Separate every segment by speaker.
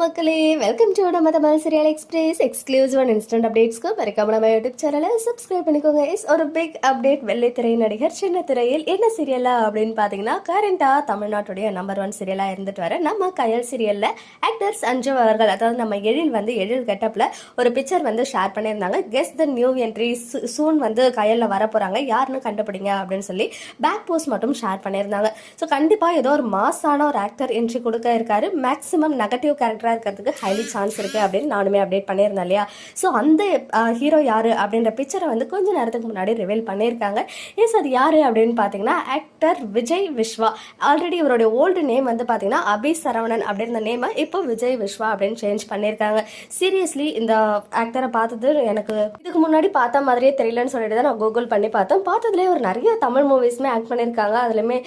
Speaker 1: மக்களே welcome to நம்ம Tamil serial express exclusive and instant அப்டேட்ஸ்க்கு மறக்காம நம்ம யூடியூப் சேனலை சப்ஸ்கிரைப் பண்ணிக்கோங்க. இஸ் ஒரு பிக் அப்டேட் வெள்ளைத்திரை நடிகர் சின்ன திரையில் என்ன சீரியலா அப்படின்னு பார்த்தீங்கன்னா கரண்டா தமிழ்நாட்டுடைய நம்பர் ஒன் சீரியலா இருந்துட்டு வர நம்ம கயல் சீரியல்ல ஆக்டர்ஸ் அஞ்சு அவர்கள் அதாவது நம்ம எழில் வந்து எழில் கெட்டப்ல ஒரு பிக்சர் வந்து ஷேர் பண்ணியிருந்தாங்க. Guess the new entry soon வந்து கயல்ல வர போறாங்க. யாருன்னு கண்டுபிடிங்க அப்படின்னு சொல்லி பேக் போஸ்ட் மட்டும் ஷேர் பண்ணியிருந்தாங்க. ஸோ கண்டிப்பாக ஏதோ ஒரு மாசான ஒரு ஆக்டர் என்ட்ரி கொடுக்க இருக்காரு. மேக்ஸிமம் நெகட்டிவ் கேரக்டராக இருக்கிறதுக்கு ஹைலி சான்ஸ் இருக்குது அப்படின்னு நானுமே அப்டேட் பண்ணியிருந்தேன் இல்லையா? ஸோ அந்த ஹீரோ யார் அப்படின்ற பிக்சரை வந்து கொஞ்ச நேரத்துக்கு முன்னாடி ரிவீல் பண்ணியிருக்காங்க. எஸ் அது யார் அப்படின்னு பார்த்தீங்கன்னா ஆக்டர் விஜய் விஸ்வா. ஆல்ரெடி இவருடைய ஓல்டு நேம் வந்து பார்த்தீங்கன்னா அபி சரவணன் அப்படின்ற நேமை இப்போ விஜய் விஸ்வா அப்படின்னு சேஞ்ச் பண்ணியிருக்காங்க. சீரியஸ்லி இந்த ஆக்டரை பார்த்தது எனக்கு இதுக்கு முன்னாடி பார்த்த மாதிரியே தெரியலன்னு சொல்லிட்டு தான் நான் கூகுள் பண்ணி பார்த்தேன். பார்த்ததுலேயே ஒரு நிறைய தமிழ் மூவிஸ்மே ஆக்ட் பண்ணியிருக்காங்க. அதுலேயுமே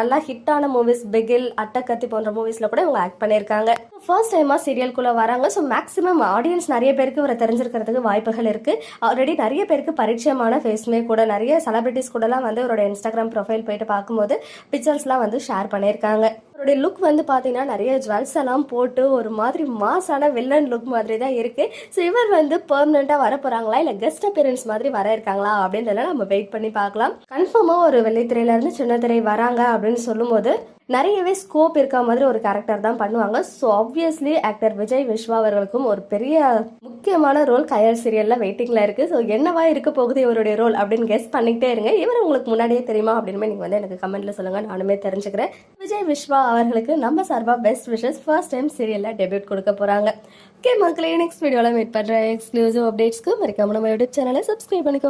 Speaker 1: நல்லா ஹிட்டான மூவிஸ் பிகில் அட்டக்கத்தி போன்ற மூவிஸில் கூட இவங்க ஆக்ட் பண்ணியிருக்காங்க. ஃபர்ஸ்ட் டைமாக சீரியல்குள்ளே வராங்க. ஸோ மேக்ஸிமம் ஆடியன்ஸ் நிறைய பேருக்கு இவரை தெரிஞ்சிருக்கிறதுக்கு வாய்ப்புகள் இருக்குது ஆல்ரெடி நிறைய பேருக்கு பரிச்சயமான ஃபேஸ்மே கூட நிறைய செலிபிரிட்டிஸ் கூடலாம் வந்து இவரோட இன்ஸ்டாகிராம் ப்ரொஃபைல் போயிட்டு பார்க்கும்போது பிக்சர்ஸ்லாம் வந்து ஷேர் பண்ணியிருக்காங்க. அவருடைய லுக் வந்து பார்த்தீங்கன்னா நிறைய ஜுவல்ஸ் எல்லாம் போட்டு ஒரு மாதிரி மாசான வில்லன் லுக் மாதிரி தான் இருக்கு. ஸோ இவர் வந்து பெர்மனெண்ட்டாக வர போறாங்களா? இல்லை கெஸ்ட் அப்பியரன்ஸ் மாதிரி வர இருக்காங்களா? அப்படின்றத நம்ம வெயிட் பண்ணி பார்க்கலாம். கன்ஃபார்மாக ஒரு வெள்ளித்திரையிலேருந்து சின்ன திரை வராங்க அப்படின்னு சொல்லும்போது நிறையவே ஸ்கோப் இருக்க மாதிரி ஒரு கேரக்டர் தான் பண்ணுவாங்க. So obviously actor Vijay Vishwa அவர்களுக்கும் ஒரு பெரிய முக்கியமான ரோல் கயல் சீரியல்ல வெயிட்டிங்ல இருக்கு. ஸோ என்னவா இருக்க போகுது இவருடைய ரோல் அப்படின்னு கெஸ் பண்ணிக்கிட்டே இருங்க. இவர் உங்களுக்கு முன்னாடியே தெரியுமா அப்படின்னு நீங்க வந்து எனக்கு கமெண்ட்ல சொல்லுங்க. நானுமே தெரிஞ்சுக்கிறேன். விஜய் விஸ்வா அவர்களுக்கு நம்ம சார்பா பெஸ்ட் விஷஸ் ஃபர்ஸ்ட் டைம் சீரியல்ல டெபியூட் கொடுக்க போறாங்க. ஓகே மக்களே நெக்ஸ்ட் வீடியோவில் மீட் பண்ற எக்ஸ்க்ளூசிவ் அப்டேட்ஸ்க்கு மறக்காம நம்ம யூடியூப் சேனலை சப்ஸ்கிரைப் பண்ணிக்கோ